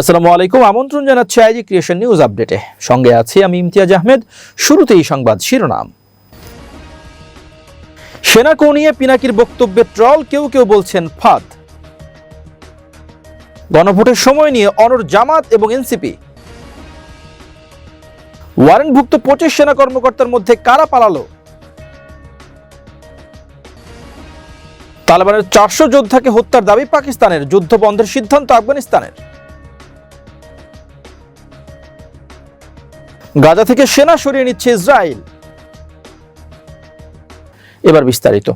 আসসালামু আলাইকুম। আমন্ত্রণ জানাচ্ছি আইজি ক্রিয়েশন নিউজ আপডেটে। সঙ্গে আছি আমি ইমতিয়াজ আহমেদ। শুরুতেই সংবাদ শিরোনাম। সেনা কৌনিয়ে পিনাকির বক্তব্যে ট্রল, কেউ কেউ বলছেন ফাঁদ। গণভোটের সময় নিয়ে অনর জামাত এবং এনসিপি। ওয়ারেন্টভুক্ত পঁচিশ সেনা কর্মকর্তার মধ্যে কারা পালালো? তালেবানের চারশো যোদ্ধাকে হত্যার দাবি পাকিস্তানের। যুদ্ধ বন্ধের সিদ্ধান্ত আফগানিস্তানের। গাজা থেকে সেনা সরিয়ে নিচ্ছে ইসরায়েল। এবার বিস্তারিত।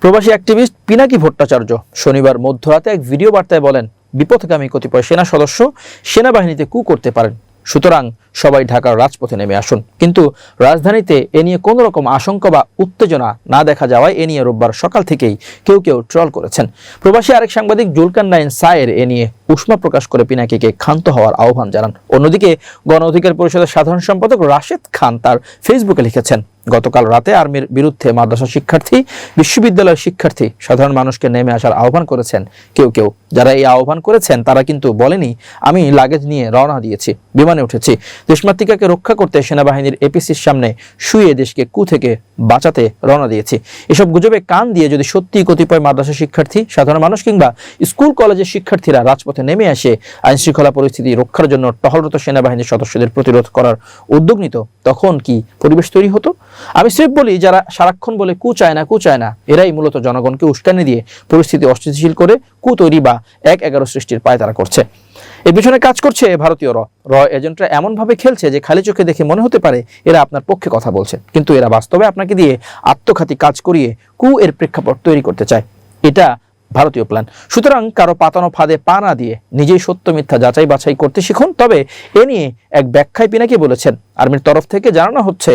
প্রবাসী অ্যাক্টিভিস্ট পিনাকি ভট্টাচার্য শনিবার মধ্যরাতে এক ভিডিও বার্তায় বলেন, বিপথগামী কতিপয় সেনা সদস্য সেনাবাহিনীতে কু করতে পারেন। সুতরাং সবাই ঢাকার রাজপথে নেমে আসুন। কিন্তু রাজধানীতে এ নিয়ে কোনো রকম আশঙ্কা বা উত্তেজনা না দেখা যাওয়ায় এ নিয়ে রোববার সকাল থেকেই কেউ কেউ ট্রল করেছেন। প্রবাসী আরেক সাংবাদিক জুলকান নাইন সায়ের এ নিয়ে উষ্মা প্রকাশ করে পিনাকিকে ক্ষান্ত হওয়ার আহ্বান জানান। অন্যদিকে গণ অধিকার পরিষদের সাধারণ সম্পাদক রাশেদ খান তার ফেসবুকে লিখেছেন, গতকাল রাতে আর্মির বিরুদ্ধে মাদ্রাসা শিক্ষার্থী, বিশ্ববিদ্যালয়ের শিক্ষার্থী সাধারণ মানুষকে নেমে আসার আহ্বান করেছেন কেউ কেউ। যারা এই আহ্বান করেছেন তারা কিন্তু বলেনি, আমি লাগেজ নিয়ে রওনা দিয়েছি, বিমানে উঠেছি। দেশমাতৃকাকে রক্ষা করতে সেনাবাহিনীর এপিসির সামনে শুয়ে দেশকে কু থেকে বাঁচাতে রওনা দিয়েছি। এসব গুজবে কান দিয়ে যদি সত্যি কতিপয় মাদ্রাসা শিক্ষার্থী, সাধারণ মানুষ কিংবা স্কুল, কলেজের শিক্ষার্থীরা রাজপথে নেমে আসে আইন শৃঙ্খলা পরিস্থিতি রক্ষার জন্য টহলরত সেনাবাহিনীর সদস্যদের প্রতিরোধ করার উদ্যোগ নিত, তখন কি পরিবেশ তৈরি হতো? আমি স্রেফ বলি, যারা সারাক্ষণ বলে কু চায় না, কু চায় না, এরাই মূলত জনগণকে উস্কানি দিয়ে পরিস্থিতি অস্থিতিশীল করে কু তৈরি বা এক এগারো সৃষ্টির পায় তারা করছে। এর পিছনে কাজ করছে ভারতীয় র র এজেন্টরা এমনভাবে খেলছে যে খালি চোখে দেখে মনে হতে পারে এরা আপনার পক্ষে কথা বলছে। কিন্তু এরা বাস্তবে আপনাকে দিয়ে আত্মঘাতী কাজ করিয়ে কু এর প্রেক্ষাপট তৈরি করতে চায়। এটা ভারতীয় প্ল্যান সুতরাং কারও পাতানো ফাঁদে পা না দিয়ে নিজেই সত্য মিথ্যা যাচাই বাছাই করতে শিখুন। তবে এ নিয়ে এক ব্যাখ্যায় পিনাকি বলেছেন। আর্মির তরফ থেকে জানানো হচ্ছে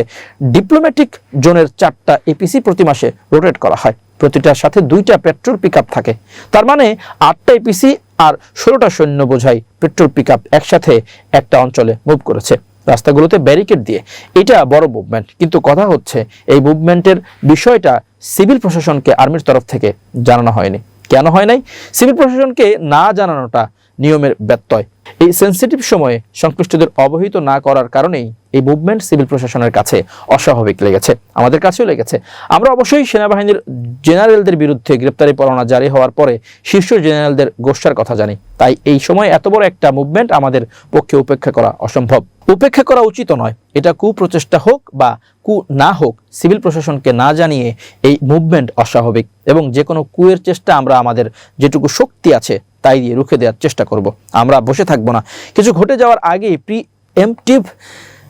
ডিপ্লোম্যাটিক জোনের চারটা এপিসি প্রতি মাসে রোটেট করা হয়। প্রতিটার সাথে দুইটা পেট্রোল পিক থাকে। তার মানে আটটা এপিসি আর ষোলোটা সৈন্য বোঝাই পেট্রোল পিক একসাথে একটা অঞ্চলে মুভ করেছে। রাস্তাগুলোতে ব্যারিকেড দিয়ে। এটা বড় মুভমেন্ট কিন্তু কথা হচ্ছে, এই মুভমেন্টের বিষয়টা সিভিল প্রশাসনকে আর্মির তরফ থেকে জানানো হয়নি। কেন হয় নাই? সিভিল প্রশাসনকে না জানানোটা নিয়মের ব্যত্যয়। এই সেন্সিটিভ সময়ে সংশ্লিষ্টদের অবহিত না করার কারণেই এই মুভমেন্ট সিভিল প্রশাসনের কাছে অস্বাভাবিক লেগেছে, আমাদের কাছেও লেগেছে। আমরা অবশ্যই সেনাবাহিনীর জেনারেলদের বিরুদ্ধে গ্রেপ্তারি পরোয়ানা জারি হওয়ার পরে শীর্ষ জেনারেলদের গোষ্ঠার কথা জানি। তাই এই সময় এত বড় একটা মুভমেন্ট আমাদের পক্ষে উপেক্ষা করা অসম্ভব। উপেক্ষা করা উচিত নয়, এটা কুপ্রচেষ্টা হোক বা কু না হোক সিভিল প্রশাসনকে না জানিয়ে এই মুভমেন্ট অস্বাভাবিক। এবং যে কোনো কুয়ের চেষ্টা আমরা আমাদের যেটুকু শক্তি আছে তাই দিয়ে রুখে দেওয়ার চেষ্টা করব। আমরা বসে থাকব না। কিছু ঘটে যাওয়ার আগেই প্রি এমটিভ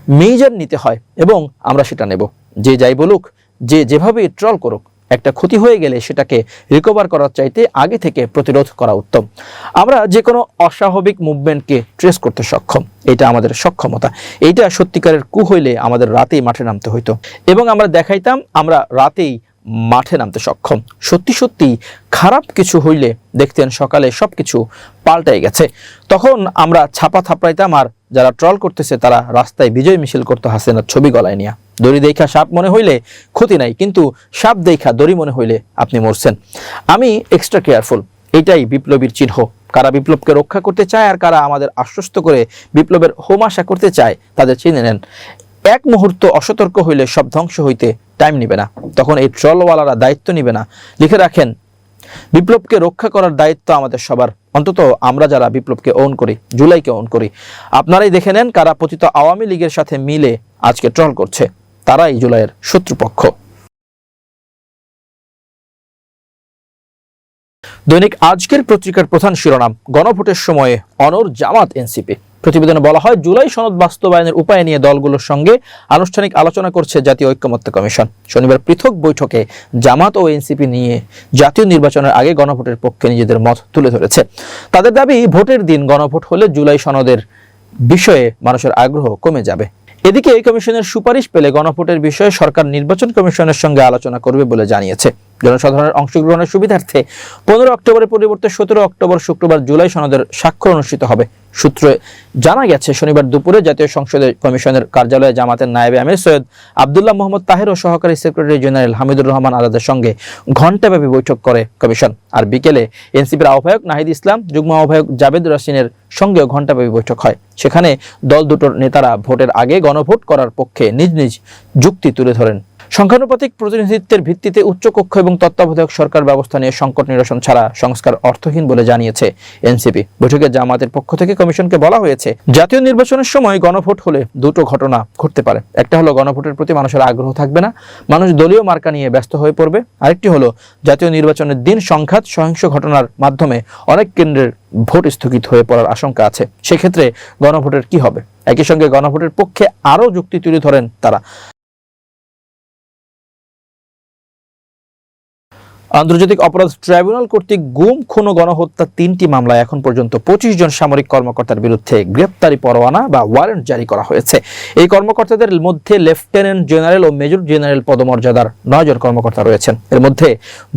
মেজার নিতে হয় এবং আমরা সেটা নেব। যে যাই বলুক, যে যেভাবে ট্রল করুক, একটা ক্ষতি হয়ে গেলে সেটাকে রিকভার করার চাইতে আগে থেকে প্রতিরোধ করা উত্তম। আমরা যে কোনো অস্বাভাবিক মুভমেন্টকে ট্রেস করতে সক্ষম। এটা আমাদের সক্ষমতা। এইটা সত্যিকারের কু হইলে আমাদের রাতেই মাঠে নামতে হইতো। এবং আমরা দেখাইতাম, আমরা রাতেই মাঠে নামতে সক্ষম। সত্যি সত্যি খারাপ কিছু হইলে দেখতেন সকালে সব কিছু পাল্টাই গেছে। তখন আমরা ছাপা থাপড়াইতাম আর যারা ট্রল করতেছে তারা রাস্তায় বিজয় মিছিল করতে হাসেনার ছবি গলায় নিয়া। দড়ি দেখা সাপ মনে হইলে ক্ষতি নাই, কিন্তু সাপ দেখা দড়ি মনে হইলে আপনি মরছেন। আমি এক্সট্রা কেয়ারফুল এটাই বিপ্লবীর চিহ্ন। কারা বিপ্লবকে রক্ষা করতে চায় আর কারা আমাদের আশ্বস্ত করে বিপ্লবের হোমাশা করতে চায়, তাদের চিনে নেন। এক মুহূর্ত অসতর্ক হইলে সব ধ্বংস হইতে টাইম নিবে না। তখন এই ট্রলওয়ালারা দায়িত্ব নিবে না। লিখে রাখেন, বিপ্লবকে রক্ষা করার দায়িত্ব আমাদের সবার। অন্তত আমরা যারা বিপ্লবকে ওন করি, জুলাইকে ওন করি, আপনারাই দেখে নেন কারা পতিত আওয়ামী লীগের সাথে মিলে আজকে ট্রল করছে। তারাই জুলাইয়ের শত্রুপক্ষ। দৈনিক আজকের পত্রিকার প্রধান শিরোনাম, গণভোটের সময়ে অনর জামাত এনসিপি। প্রতিবেদনে বলা হয়, জুলাই সনদ বাস্তবায়নের উপায় নিয়ে দলগুলোর সঙ্গে আনুষ্ঠানিক আলোচনা করছে জাতীয় ঐক্যমত্য কমিশন। শনিবার পৃথক বৈঠকে জামাত ও এনসিপি নিয়ে জাতীয় নির্বাচনের আগে গণভোটের পক্ষে নিজেদের মত তুলে ধরেছে। তাদের দাবি, ভোটের দিন গণভোট হলে জুলাই সনদের বিষয়ে মানুষের আগ্রহ কমে যাবে। এদিকে এই কমিশনের সুপারিশ পেলে গণভোটের বিষয়ে সরকার নির্বাচন কমিশনের সঙ্গে আলোচনা করবে বলে জানিয়েছে। জনসাধারণের অংশগ্রহণের সুবিধার্থে পনেরো অক্টোবরের পরিবর্তে সতেরো অক্টোবর শুক্রবার জুলাই সনদের স্বাক্ষর অনুষ্ঠিত হবে। সূত্রে জানা গেছে, শনিবার দুপুরে জাতীয় সংসদে কমিশনের কার্যালয়ে জামাতের নায়েবে আমির সৈয়দ আবদুল্লাহ মোহাম্মদ তাহের ও সহকারী সেক্রেটারি জেনারেল হামিদুর রহমান আজাদের সঙ্গে ঘণ্টাব্যাপী বৈঠক করে কমিশন। আর বিকেলে এনসিপির আহ্বায়ক নাহিদ ইসলাম, যুগ্ম আহ্বায়ক জাবেদ রাসিনের সঙ্গেও ঘণ্টাব্যাপী বৈঠক হয়। সেখানে দল দুটোর নেতারা ভোটের আগে গণভোট করার পক্ষে নিজ নিজ যুক্তি তুলে ধরেন। সংখ্যানুপাতিক প্রতিনিধিত্বের ভিত্তিতে উচ্চকক্ষ এবং তত্ত্বাবধায়ক সরকার ব্যবস্থা নিয়ে সংকট নিরসন ছাড়া সংস্কার অর্থহীন বলে জানিয়েছে এনসিপি। বৈঠকে জামাতের পক্ষ থেকে কমিশনকে বলা হয়েছে, জাতীয় নির্বাচনের সময় গণভোট হলে দুটো ঘটনা ঘটতে পারে। একটা হলো গণভোটের প্রতি মানুষের আগ্রহ থাকবে না, মানুষ দলীয় মার্কা নিয়ে ব্যস্ত হয়ে পড়বে। আরেকটি হলো, জাতীয় নির্বাচনের দিন সংঘাত, সহিংস ঘটনার মাধ্যমে অনেক কেন্দ্রের ভোট স্থগিত হয়ে পড়ার আশঙ্কা আছে। সেক্ষেত্রে গণভোটের কি হবে? একই সঙ্গে গণভোটের পক্ষে আরও যুক্তি তুলে ধরেন তারা। আন্তর্জাতিক অপরাধ ট্রাইব্যুনাল কর্তৃক গুম, খুন গণহত্যা তিনটি মামলায় এখন পর্যন্ত পঁচিশ জন সামরিক কর্মকর্তার বিরুদ্ধে গ্রেপ্তারি পরোয়ানা বা ওয়ারেন্ট জারি করা হয়েছে। এই কর্মকর্তাদের মধ্যে লেফটেন্যান্ট জেনারেল ও মেজর জেনারেল পদমর্যাদার নয় জন কর্মকর্তা রয়েছেন। এর মধ্যে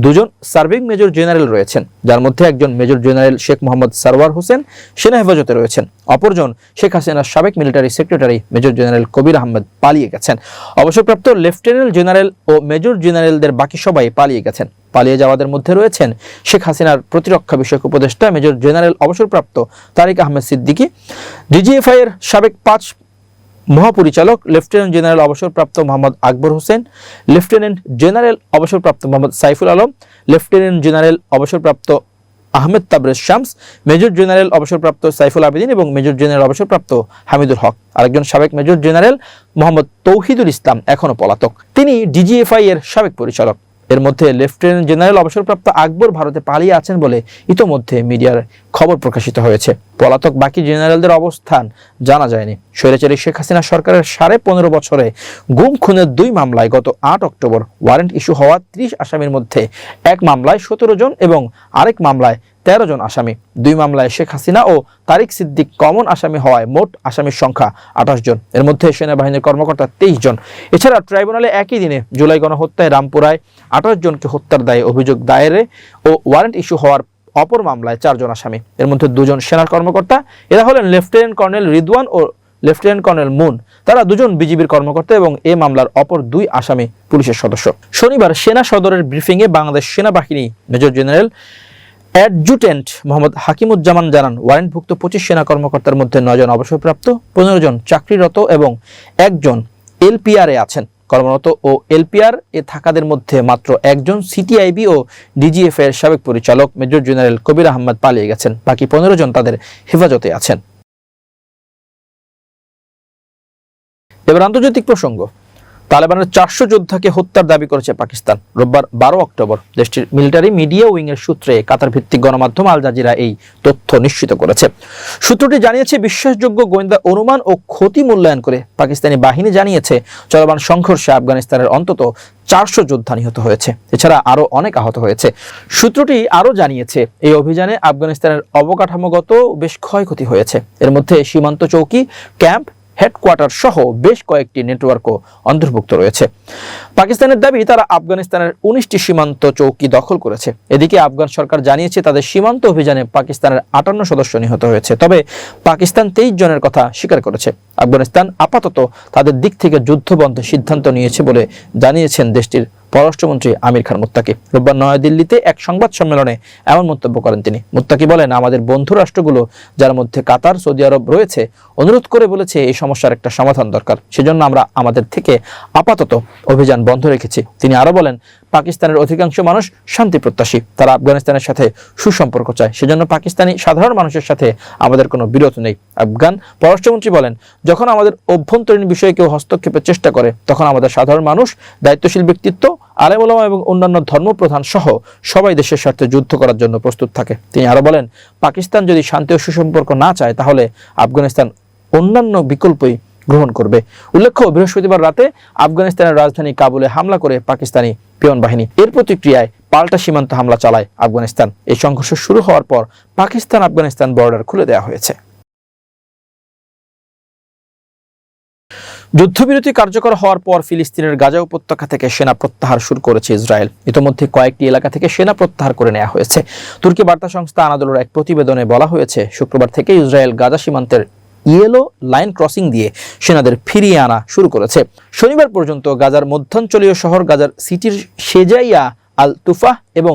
দুজন সার্ভিং মেজর জেনারেল রয়েছেন, যার মধ্যে একজন মেজর জেনারেল শেখ মোহাম্মদ সারওয়ার হোসেন সেনা হেফাজতে রয়েছেন। অপরজন শেখ হাসিনার সাবেক military secretary major general Kabir Ahmed পালিয়ে গেছেন। অবসরপ্রাপ্ত লেফটেন্যান্ট জেনারেল ও মেজর জেনারেলদের বাকি সবাই পালিয়ে গেছেন। পালিয়ে যাওয়াদের মধ্যে রয়েছেন শেখ হাসিনার প্রতিরক্ষা বিষয়ক উপদেষ্টা, মেজর জেনারেল অবসরপ্রাপ্ত তারিক আহমেদ সিদ্দিকী। ডিজিএফআই এর সাবেক পাঁচ মহাপরিচালক, লেফটেন্যান্ট জেনারেল অবসরপ্রাপ্ত মোহাম্মদ আকবর হোসেন, লেফটেন্যান্ট জেনারেল অবসরপ্রাপ্ত মোহাম্মদ সাইফুল আলম, লেফটেন্যান্ট জেনারেল অবসরপ্রাপ্ত আহমেদ তাবরেজ শামস, মেজর জেনারেল অবসরপ্রাপ্ত সাইফুল আবেদিন এবং মেজর জেনারেল অবসরপ্রাপ্ত হামিদুল হক। আরেকজন সাবেক মেজর জেনারেল মোহাম্মদ তৌহিদুল ইসলাম, এখনও পলাতক। তিনি ডিজিএফআই এর সাবেক পরিচালক। এর মধ্যে লেফটেন্যান্ট জেনারেল অবসরপ্রাপ্ত আকবর ভারতে পালিয়ে আছেন বলে ইতোমধ্যে মিডিয়ার খবর প্রকাশিত হয়েছে। পলাতক বাকি জেনারেলদের অবস্থান জানা যায়নি। স্বৈরাচারী শেখ হাসিনা সরকারের সাড়ে পনেরো বছরে গুম, খুনের দুই মামলায় গত আট অক্টোবর ওয়ারেন্ট ইস্যু হওয়া ত্রিশ আসামির মধ্যে এক মামলায় সতেরো জন এবং আরেক মামলায় তেরো জন আসামি। দুই মামলায় শেখ হাসিনা ও তারিক সিদ্দিক কমন আসামি হওয়ায় মোট আসামির সংখ্যা আঠাশ জন। এর মধ্যে সেনাবাহিনীর কর্মকর্তা তেইশ জন। এছাড়া ট্রাইব্যুনালে একই দিনে জুলাই গণহত্যায় রামপুরায় আঠাশ জনকে হত্যার দায়ে অভিযোগ দায়েরে ও ওয়ারেন্ট ইস্যু হওয়ার অপর মামলায় চারজন আসামি। এর মধ্যে দুজন সেনার কর্মকর্তা, এরা হলেন লেফটেন্যান্ট কর্নেল রিদওয়ান ও লেফটেন্যান্ট কর্নেল মুন। তারা দুজন বিজিবির কর্মকর্তা এবং এ মামলার অপর দুই আসামি পুলিশের সদস্য। শনিবার সেনা সদরের ব্রিফিংয়ে বাংলাদেশ সেনাবাহিনী major general adjutant Mohammad Hakimuzzaman জানান, ওয়ারেন্টভুক্ত পঁচিশ সেনা কর্মকর্তার মধ্যে নয়জন অবসরপ্রাপ্ত, পনেরো জন চাকরিরত এবং একজন এলপিআর আছেন। কর্মরত ও এলপিআর এ থাকাদের মধ্যে মাত্র একজন সিটিআইবি ও ডিজিএফ এর সাবেক পরিচালক মেজর জেনারেল কবির আহমদ পালিয়ে গেছেন। বাকি পনেরো জন তাদের হেফাজতে আছেন। এবার আন্তর্জাতিক প্রসঙ্গ। তালেবানের চারশো যোদ্ধাকে হত্যার দাবি করেছে পাকিস্তান। রোববার বারো অক্টোবর দেশটির মিলিটারি মিডিয়া উইং এর সূত্রে কাতার ভিত্তিক গণমাধ্যম আল জাজিরা এই তথ্য নিশ্চিত করেছে। সূত্রটি জানিয়েছে, বিশ্বাসযোগ্য গোয়েন্দা অনুমান ও ক্ষতি মূল্যায়ন করে পাকিস্তানি বাহিনী জানিয়েছে, চলমান সংঘর্ষে আফগানিস্তানের অন্তত চারশো যোদ্ধা নিহত হয়েছে। এছাড়া আরও অনেক আহত হয়েছে। সূত্রটি আরও জানিয়েছে, এই অভিযানে আফগানিস্তানের অবকাঠামোগত বেশ ক্ষয়ক্ষতি হয়েছে। এর মধ্যে সীমান্ত চৌকি, ক্যাম্প হেডকোয়ার্টার সহ বেশ কয়েকটি নেটওয়ার্কও অন্তর্ভুক্ত রয়েছে। পাকিস্তানের দাবি, তারা আফগানিস্তানের উনিশটি সীমান্ত চৌকি দখল করেছে। এদিকে আফগান সরকার জানিয়েছে, তাদের সীমান্ত অভিযানে পাকিস্তানের আটান্ন সদস্য নিহত হয়েছে। তবে পাকিস্তান তেইশ জনের কথা স্বীকার করেছে। আফগানিস্তান আপাতত তাদের দিক থেকে যুদ্ধ বন্ধের সিদ্ধান্ত নিয়েছে বলে জানিয়েছেন দেশটির পররাষ্ট্রমন্ত্রী আমির খান মুত্তাকি। রোববার নয়াদিল্লিতে এক সংবাদ সম্মেলনে এমন মন্তব্য করেন তিনি। মুত্তাকি বলেন, আমাদের বন্ধু রাষ্ট্রগুলো, যার মধ্যে কাতার, সৌদি আরব রয়েছে, অনুরোধ করে বলেছে এই সমস্যার একটা সমাধান দরকার। সেজন্য আমরা আমাদের থেকে আপাতত অভিযান বন্ধ রেখেছি। তিনি আরও বলেন পাকিস্তানের অধিকাংশ মানুষ শান্তি প্রত্যাশী। তারা আফগানিস্তানের সাথে সুসম্পর্ক চায়। সেজন্য পাকিস্তানি সাধারণ মানুষের সাথে আমাদের কোনো বিরোধ নেই। আফগান পররাষ্ট্রমন্ত্রী বলেন, যখন আমাদের অভ্যন্তরীণ বিষয়ে কেউ হস্তক্ষেপের চেষ্টা করে, তখন আমাদের সাধারণ মানুষ, দায়িত্বশীল ব্যক্তিত্ব আলেমুলামা এবং অন্যান্য ধর্মপ্রধান সহ সবাই দেশের স্বার্থে যুদ্ধ করার জন্য প্রস্তুত থাকে। তিনি আরও বলেন, পাকিস্তান যদি শান্তি ও সুসম্পর্ক না চায়, তাহলে আফগানিস্তান অন্যান্য বিকল্পই গ্রহণ করবে। উল্লেখ্য, বৃহস্পতিবার রাতে আফগানিস্তানের রাজধানী কাবুলে হামলা করে পাকিস্তানি পিয়ন বাহিনী। এর প্রতিক্রিয়ায় পাল্টা সীমান্ত হামলা চালায় আফগানিস্তান। এই সংঘর্ষ শুরু হওয়ার পর পাকিস্তান আফগানিস্তান বর্ডার খুলে দেওয়া হয়েছে। যুদ্ধবিরতি কার্যকর হওয়ার পর ফিলিস্তিনের গাজা উপত্যকা থেকে সেনা প্রত্যাহার শুরু করেছে ইসরায়েল। ইতোমধ্যে কয়েকটি এলাকা থেকে সেনা প্রত্যাহার করে নেওয়া হয়েছে। তুর্কি বার্তা সংস্থা আনাদোলোর এক প্রতিবেদনে বলা হয়েছে, শুক্রবার থেকে ইসরায়েল গাজা সীমান্তের ইয়েলো লাইন ক্রসিং দিয়ে সেনাদের ফিরিয়ে আনা শুরু করেছে। শনিবার পর্যন্ত গাজার মধ্যাঞ্চলীয় শহর গাজার সিটির সেজাইয়া আল তুফাহ এবং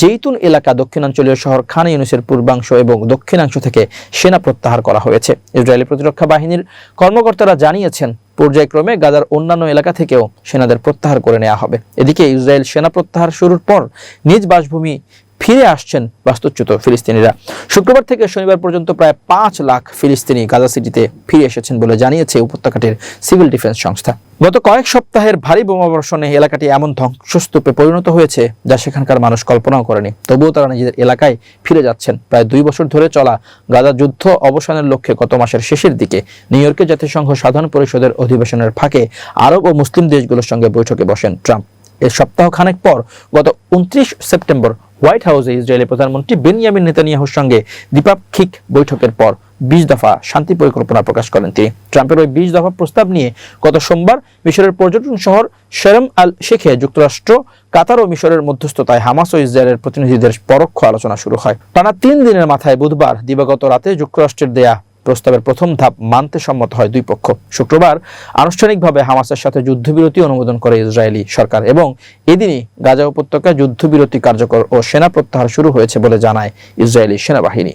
জেইতুন এলাকা দক্ষিণাঞ্চলীয় শহর খান ইউনুসের পূর্বাংশ এবং দক্ষিণাংশ থেকে সেনা প্রত্যাহার করা হয়েছে। ইসরায়েলি প্রতিরক্ষা বাহিনীর কর্মকর্তারা জানিয়েছেন, পর্যায়ক্রমে গাজার অন্যান্য এলাকা থেকেও সেনাদের প্রত্যাহার করে নেওয়া হবে। এদিকে ইসরায়েল সেনা প্রত্যাহার শুরুর পর নিজ বাসভূমি ফিরে আসছেন বাস্তুচ্যুত ফিলিস্তিনিরা। শুক্রবার থেকে শনিবার পর্যন্ত প্রায় পাঁচ লাখ ফিলিস্তিনি গাজা সিটিতে ফিরে এসেছেন বলে জানিয়েছে উপত্যকাটির সিভিল ডিফেন্স সংস্থা। গত কয়েক সপ্তাহের ভারী বোমাবর্ষণে এলাকাটি এমন ধ্বংসস্তূপে পরিণত হয়েছে যা সেখানকার মানুষ কল্পনাও করেনি। তবুও তারা নিজেদের এলাকায় ফিরে যাচ্ছেন। প্রায় দুই বছর ধরে চলা গাজা যুদ্ধ অবসানের লক্ষ্যে গত মাসের শেষের দিকে নিউ ইয়র্কে জাতিসংঘ সাধারণ পরিষদের অধিবেশনের ফাঁকে আরব ও মুসলিম দেশগুলোর সঙ্গে বৈঠকে বসেন ট্রাম্প। এর সপ্তাহ খানেক পর গত উনত্রিশ সেপ্টেম্বর হোয়াইট হাউসে ইসরায়েলের প্রধানমন্ত্রী বেনিয়ামিন নেতানিয়াহুর সঙ্গে দ্বিপাক্ষিক বৈঠকের পর বিশ দফা শান্তি পরিকল্পনা প্রকাশ করেন তিনি। ট্রাম্পের ওই বিশ দফা প্রস্তাব নিয়ে গত সোমবার মিশরের পর্যটন শহর শেরম আল শেখে যুক্তরাষ্ট্র, কাতার ও মিশরের মধ্যস্থতায় হামাস ও ইসরায়েলের প্রতিনিধিদের পরোক্ষ আলোচনা শুরু হয়। টানা তিন দিনের মাথায় বুধবার দিবাগত রাতে যুক্তরাষ্ট্রের দেয়া প্রস্তাবের প্রথম ধাপ মানতে সম্মত হয় দুই পক্ষ। শুক্রবার আনুষ্ঠানিকভাবে হামাসের সাথে যুদ্ধবিরতি অনুমোদন করে ইসরায়েলি সরকার এবং এদিনই গাজা উপত্যকায় যুদ্ধবিরতি কার্যকর ও সেনা প্রত্যাহার শুরু হয়েছে বলে জানায় ইসরায়েলি সেনাবাহিনী।